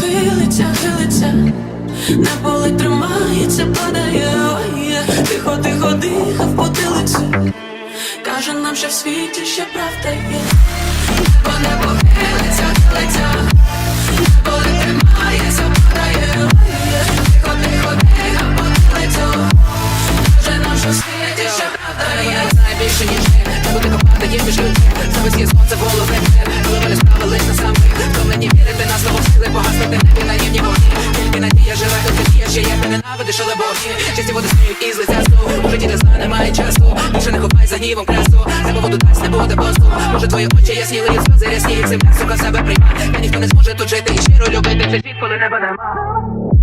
хилиться, хилиться, на поле тримається, падає, ой, тихо, тихо, дихав потилиці. Каже нам, що в світі ще правда є. Не похилиться, хилиться, поле тримається, падає, тихо, тихо, дихав потилицю. Каже нам, що в світі ще правда є. знає більше, ніж ти буде копати їх між Зависть є сонце в ненавидиш, але боги. Чисті води сміють із лиця сну У житті не зла немає часу. Більше не ховай за гнівом красу. За поводу дасть не буде посту Може твої очі ясніли і сльози рясні Земля, сука, себе прийма Та ніхто не зможе тут жити і щиро любити. Цей світ, коли неба нема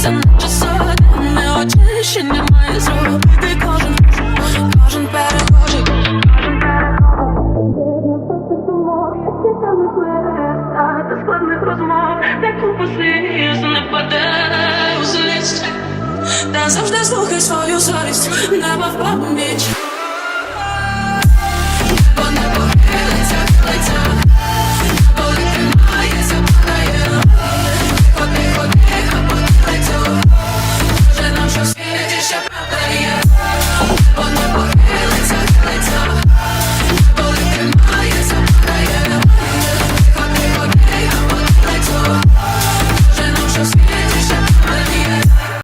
забруднюється, наче сотня очищення має зробити кожен, кожен перехожий. До складних розмов, де купа не паде у. Та завжди слухай свою совість, неба в пам'ять.